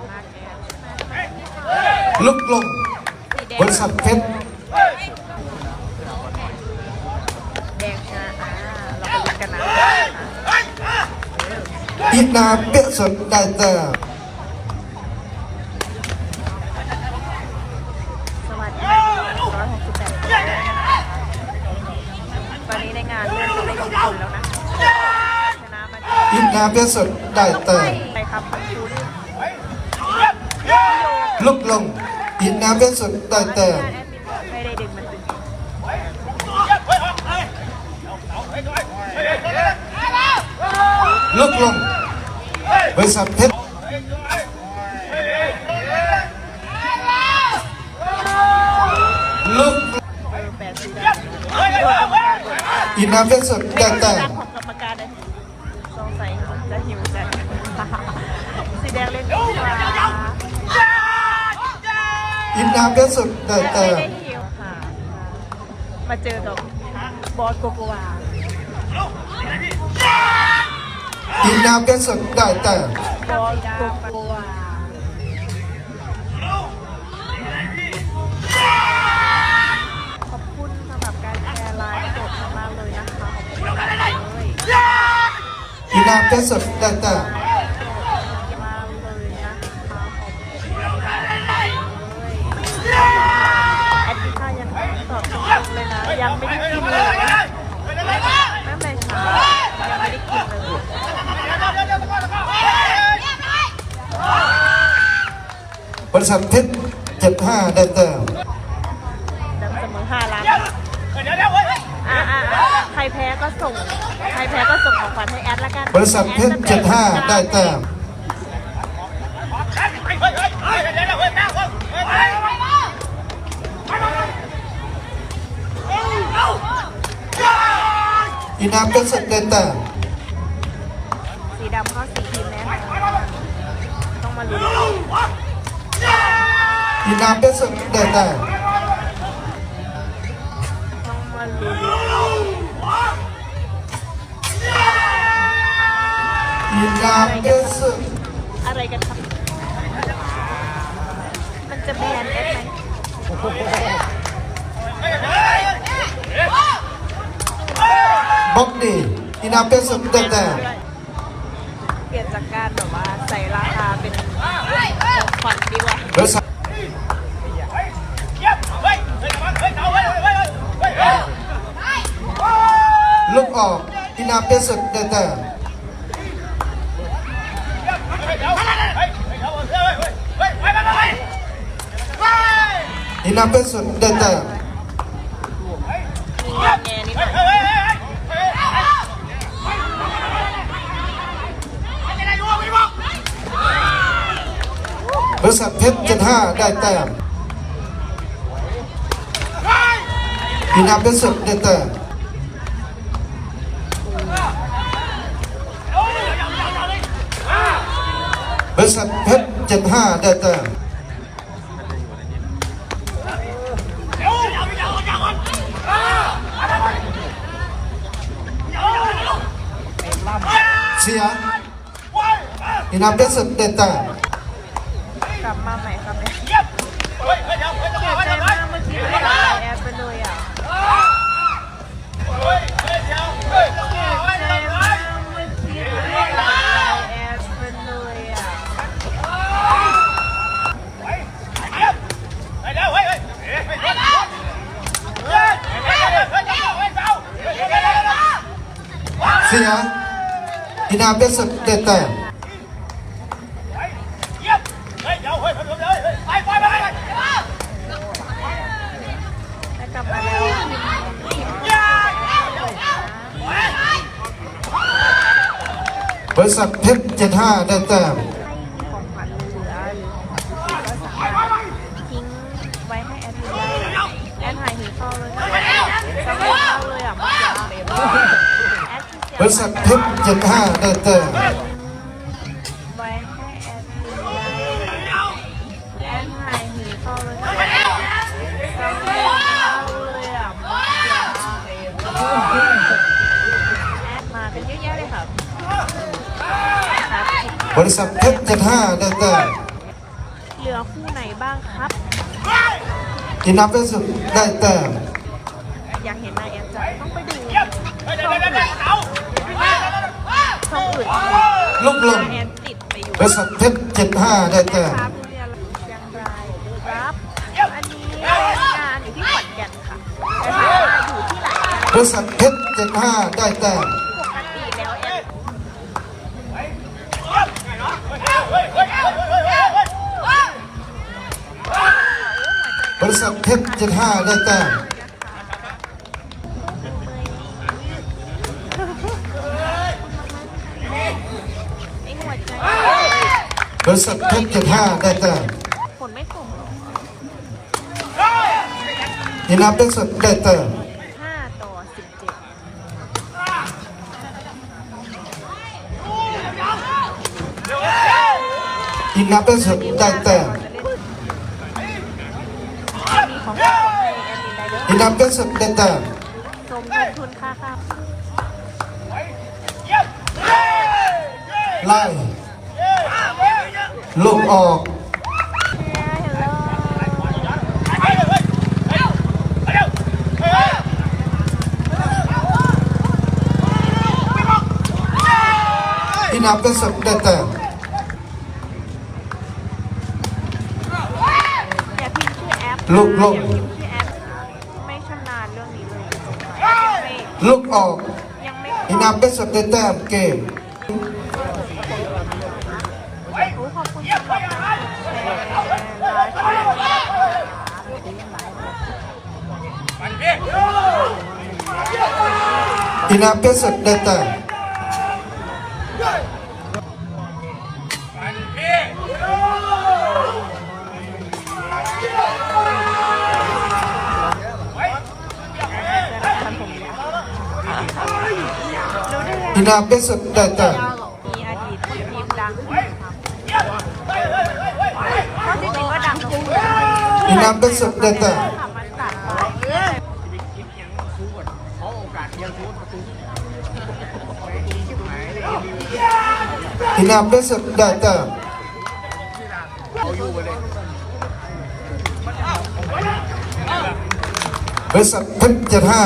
านมาแกนลุกลงสีแดงบริษัทเพชรแดงชนะอ่าเราไปลุ้นกันนะอินาเปียสดได้แต้มสวัสดีร้อยหกสิบแปดตอนนี้ในงานเริ่มจะได้ลงทุนแล้วนะชนะมาที่อินาเปียสดได้แต้ม ไปครับขอบคุณ ลุกลงอินาเปียสดได้แต้มแอดมินไม่ได้ดึงมันดึงลุกลงบริษัทเพชรลุกเออแปดสีดำโดนนาเปียสดได้แต้ม ของกรรมการเลยสงสัยจะหิวจัดสีแดงเล่นดีกว่า อิ นาเปียสดได้ไม่แต้มได้หิวค่ะ มาเจอกับบอสโกโกวาอินาเปียสดได้แต้มบอสโกโกวาขอบคุณสำหรับการแชร์ไลฟ์สดมากๆเลยนะคะ ขอบคุณมากเลยอินาเปียสดได้แต้ม ยังไม่ได้กินเลยตั้งแต่เช้ายังไม่ได้กินเลยบริษัทเพชรเจ็ดห้าได้แต้มนำเสมอห้าล้านอ่าอ่าใครแพ้ก็ส่ง ใครแพ้ก็ส่งของขวัญให้แอดละกัน บริษัทเพชรเจ็ดห้าได้แต้ม อินาเปียสดได้แต้มสีดำเข้าสีทีมแน่นอนต้องมาลุ้นอินาเปียสดได้แต้มต้องมาลุ้นอินาเปียสดอะไรกันครับมันจะแบนแอดไหม บ็อกดีอินาเปียสดได้แต้มเปลี่ยนจากการแบบว่าใส่ราคาเป็นของขวัญดีกว่าบริษัทลุกออกอินาเปียสดได้แต้มอินาเปียสดได้แต้ บริษัทเพชรเจ็ดห้าได้แต้มอินาเปียสดได้แต้มบริษัทเพชรเจ็ดห้าได้แต้มเสียอินาเปียสดได้แต้มาเปียสดได้แต้มได้กลับมาแล้มทีมแอดเลยนะบริษัทเพชรเจ็ดห้าได้แต้ม ให้ของขวัญเหลือหรือของชิ้นก็สามารถทิ้งไว้ให้แอดมินได้แอดหายหิวเข้าเลยสมัยเข้าเลยอะเมื่อกี้แอดที่เสีย บริษัทเพชรเจ็ดห้าได้แต้มไว้ให้แอดมินได้แอดหายหิวเข้าเลยสมัยเข้าเลยอะเมื่อกี้แอดมากันเยอะแยะเลยค่ะครับบริษัทเพชรเจ็ดห้าได้แต้มเหลือคู่ไหนบ้างครับ อินาเป็นสุดได้แต้ม ช่องอื่นลูกลงนายแอดติดไปอยู่บริษัทเพชรเจ็ดห้าได้แต้ม ครับทุเรียนเชียงรายครับ อันนี้เป็นงานอยู่ที่ขอนแก่นค่ะแต่ถามว่าอยู่ที่ไหนอะไรบริษัทเพชรเจ็ดห้าได้แต้มปกติแล้วแอดบริษัทเพชรเจ็ดห้าได้แต้ม บริษัทเพชรเจ็ดห้าได้แต้มฝนไม่ตกอินาเป็นสุดได้แต้มห้าต่อสิบเจ็ดอินาเป็นสุดได้แต้ยินได้เด้ออินาเป็นสุดได้แต้มสมทุนค่าข้าวไล่ ลูกออกอินาเป็นสุดได้แต้มอย่าพิมพ์ชื่อแอปลูกลงอย่าพิมพ์ชื่อแอปไม่ชำนาญเรื่องนี้เลยยังไม่ลูกออกยังไม่อินาเป็นสุดได้แต้มเกม อินาเป็นสุดได้แต้ม ทันผมยาวรู้ได้ไง อินาเป็นสุดได้แต้ม มีอดีตทีมดังครับเพราะจริงๆก็ดังทุกคน อินาเป็นสุดได้แต้ม ค่ะมันตั อินาเป็นสุดได้แต้มบริษัทเพชรเจ็ดห้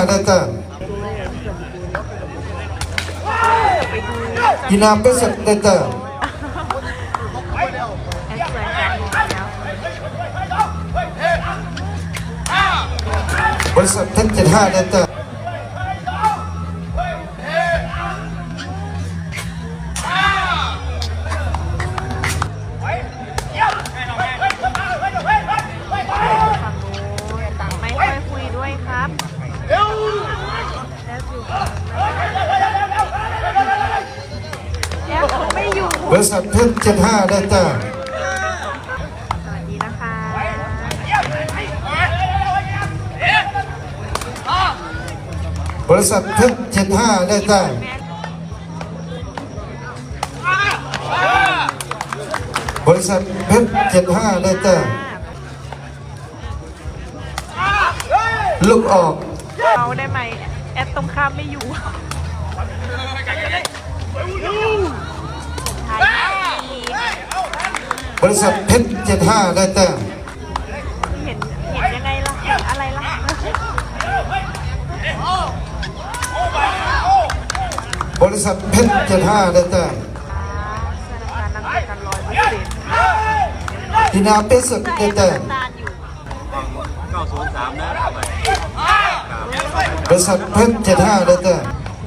ไม่อยู่บริษัทเพชรเจ็ดห้าได้แต้มสวัสดีนะคะ บริษัทเพชรเจ็ดห้าได้แต้มบริษัทเพชรเจ็ดห้าได้แต้มลูกออกเอาได้ไหม แอดตรงข้ามไม่อยู่ถ่ายดี บริษัทเพชรเจ็ดห้าได้แต้มเห็นเห็นยังไงล่ะเห็นอะไรล่ะบริษัทเพชรเจ็ดห้าได้แต้มสถานการณ์นั่งคุยกันร้อยเปอร์เซ็นต์อินาเป็นสุดได้แต้มตานอยู่903นะทำไมบริษัทเพชรเจ็ดห้าได้แต้ม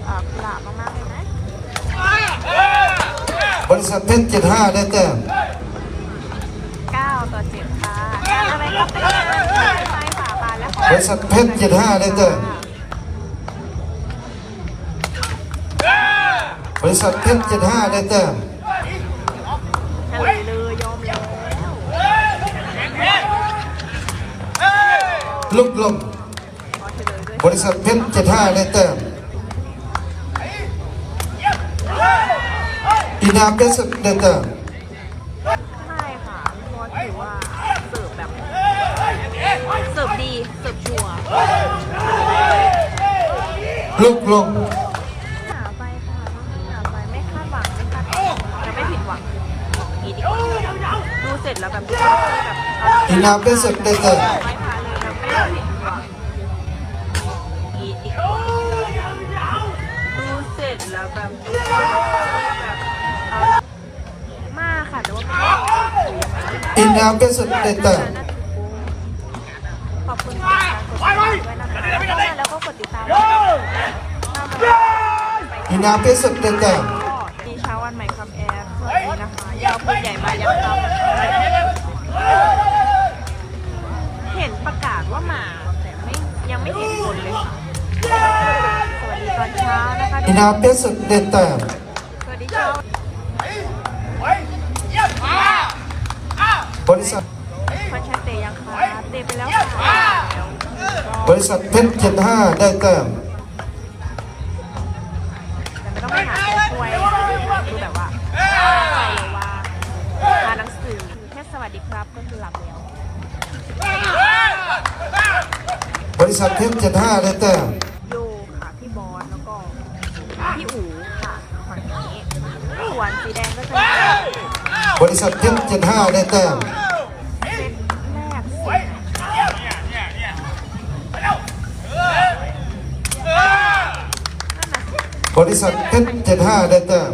อ่ากุหลาบมากๆเลยนะบริษัทเพชรเจ็ดห้าได้แต้ม9 ต่อ7ค่ะงานอะไรครับเป็นงานไฟฝาบานและขอบริษัทเพชรเจ็ดห้าได้แต้มบริษัทเพชรเจ็ดห้าได้แต้มเฉลยเลยยอมแล้วลูกลมขอเฉลยด้วยบริษัทเพชรเจ็ดห้าได้แต้มอินาเป็นสุดได้แต้มค่ะเพราะถือว่าเสิร์ฟแบบเสิร์ฟดีเสิร์ฟชัวร์ ลูกลงหาไปค่ะหาไปไม่คาดหวังไม่คาดหวังจะไม่ผิดหวังอีกดีกว่าดูเสร็จแล้วแบบแบบเอาอินาเป็นสุดได้แต้มไม่พาเลยนะไม่ได้เห็นว่ะอีอีกดูเสร็จแล้วแบบแบบเอามาค่ะแต่ว่าไม่ได้คุยยังไงอินาเป็นสุดได้แต้มข อบคุณที่ติดตามกดติดตามด้วยนะคะแล้วก็กดติดตามด้วยถ้ามันอินาเป็นสุดได้แต้มก็ดีเช้าวันใหม่คำแอร์สวัสดีนะคะยาวพูดใหญ่มายังครับ เห็นประกาศว่ามาแต่ไม่ยังไม่เห็นคนเลยค่ะสวัสดีตอนเช้านะคะอินาเป็นสุดได้แต้มสวัสดีเช้าบริษัท คอนแชคเตยัง คะเตไปแล้วค่ะแล้วบริษัทเพชรเจ็ดห้าได้แต้มแต่ไม่ต้องไปหาคนช่วยดูแบบว่าใจเลยว่าอ่านหนังสือแค่สวัสดีครับก็คือหลับแล้ว บริษัทเพชรเจ็ดห้าได้แต้มโยค่ะพี่บอสแล้วก็พี่อู๋ค่ะฝั่งนี้ส่วนสีแดงก็จะเป็นบริษัทเพชรเจ็ดห้าได้แต้ม บริษัทเพชรเจ็ดห้าได้แต้ม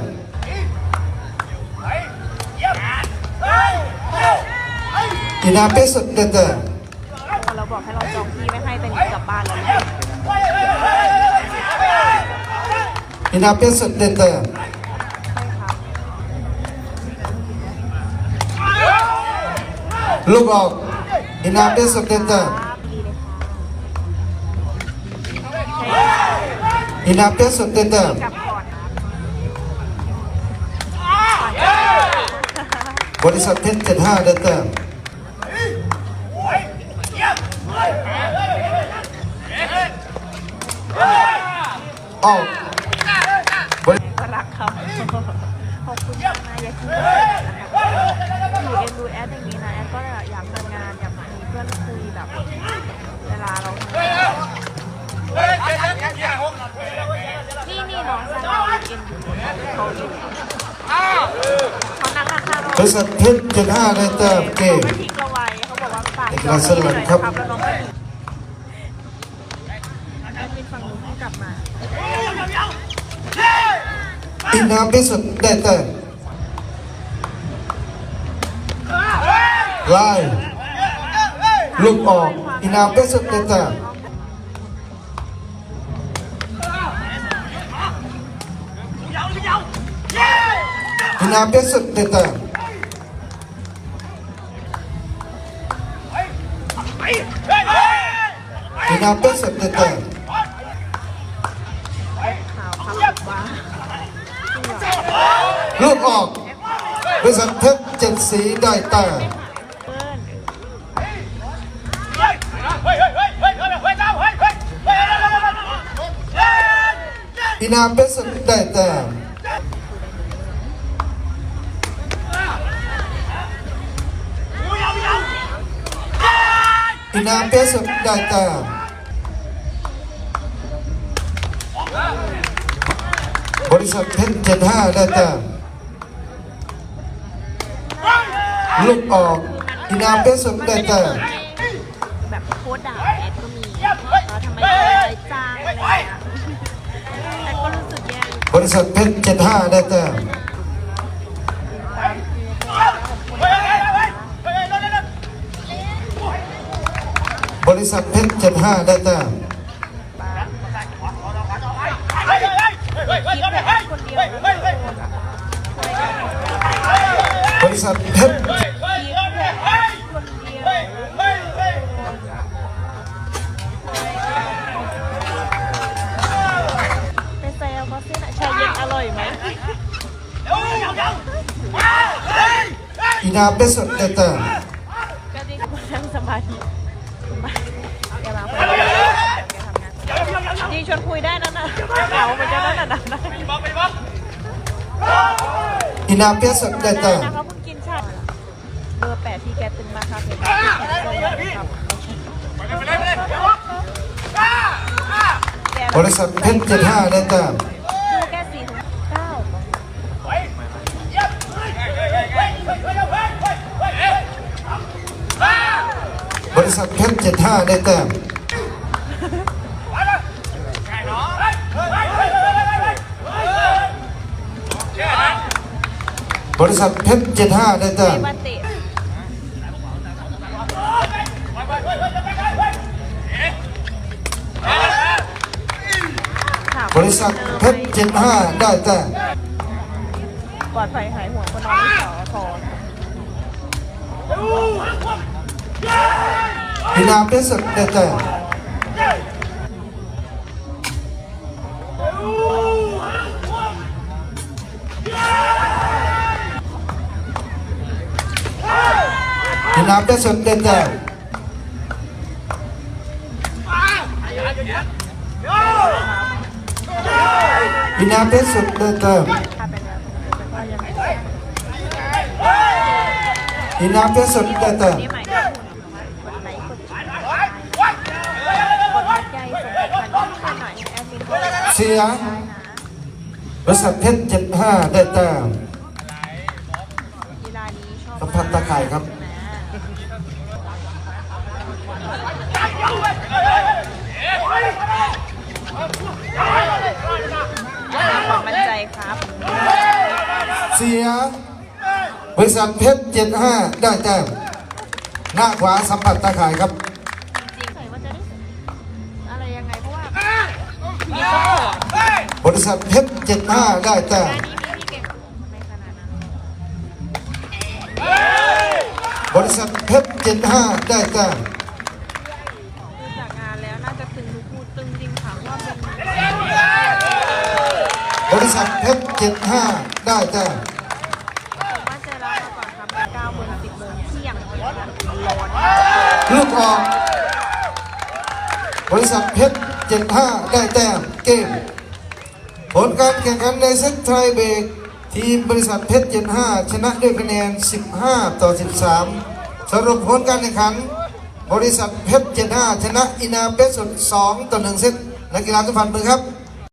อินาเปสุดได้แต้มเราบอกให้เราจองที่ไม่ให้แต่หนีกลับบ้านแล้วอินาเปสุดได้แต้มใช่ครับลูกออกอินาเปสุดได้แต้ม ครับดีเลยค่ะ อินาเป็นสุดได้แต้มกลับก่อนนะบริษัทเพชรเจ็ดห้าได้แต้มออกบริรักครับขอบคุณมากนะอย่าคิดนะครับอยู่เอ็นดูแอดอย่างนี้นะแอดก็อยากทำงานอยากมีเพื่อนคุยแบบเวลาเรา ทำงานนี่นี่น้องซาร่าเอ็นดูเขาอยู่เขานั่งข้างๆเราบริษัทเพชรเจ็ดห้าได้แต้มเก่งไม่ทิ้งเราไว้เขาบอกว่าฝากเอกลักษณ์สลัดครับแล้วน้องก็หนีแอดมินฝั่งนู้นเพิ่งกลับมาอินาเป็นสุดได้แต้มไล่ลูกออกอินาเป็นสุดได้แต้มอินาเป็นสุดได้แต้มอินาเป็นสุดได้แต้มข่าวครับว่าลูกออกบริษัทเพชรเจ็ดสีได้แต้มเพื่อนอินาเป็นสุดได้แต้ม อินาเป็นสุดได้แต้มบริษัทเพชรเจ็ดห้าได้แต้มลูกออกอินาเป็นสุดได้แต้มแบบโคตรด่าแอดก็มีเออทำไมไม่จ้างอะไรอย่างเงี้ยแอดก็รู้สึกแย่อยู่บริษัทเพชรเจ็ดห้าได้แต้ม ตามคือขอบคุณนะคะ บ ริษัทเพชรเจ็ดห้าได้แต้มคิดแต่แอดคนเดียวไม่โดนอะบริษัทเพชรคิดแต่แอดคนเดียวไปแซวเขาสินะชาเย็นอร่ มินะคะเพิ่งกินชาเบอร์แปดที่แกต่งมาค่ะเป็บริษัทเพ้นเจ็ดห้าได้แต้มงบริษัทเพ้นเจ็ดห้าได้แต้ม บริษัทเพชรเจ็ดห้าได้แต้มมาเตะถามบริษัทเพชรเจ็ดห้าได้แต้มปลอดภัยหายห่วงคนน้องสอทอพินาเพชรสุดได้แต้ม แชร์กดหัวใจส่งกันขึ้นหน่อยแอดมินก็ได้นะเสียบริษัทเพชรเจ็ดห้าได้แต้มกีฬานี้ชอบสัมพันธ์ตะข่ายครับ เสีย บริษัทเพชรเจ็ดห้าได้แต้มหน้าขวาสัมผัสตาข่ายครับบริษัทเพชรเจ็ดห้าได้แต้มบริษัทเพชรเจ็ดห้าได้แต้ม ดูจากงานแล้วน่าจะตึงทุกคู่ตึงจริงค่ะว่าเป็น บ ริษัทเพชรเจ็ดห้าได้แต้มว่าใจร้ายมาก่อนครับเก้าโมงสิบโมงเที่ยงร้อนลูกออกบริษัทเพชรเจ็ดห้าได้แต้มเกม ผลการแข่งขันในเซตไทยเบรกทีมบริษัทเพชรเจ็ดห้าชนะด้วยคะแนน 15 ต่อ 13 สรุปผลการแข่งขัน บริษัทเพชรเจ็ดห้าชนะอินาเพชรสุด2ต่อ1เซตนักกีฬาทุกฝ่ายมือครับ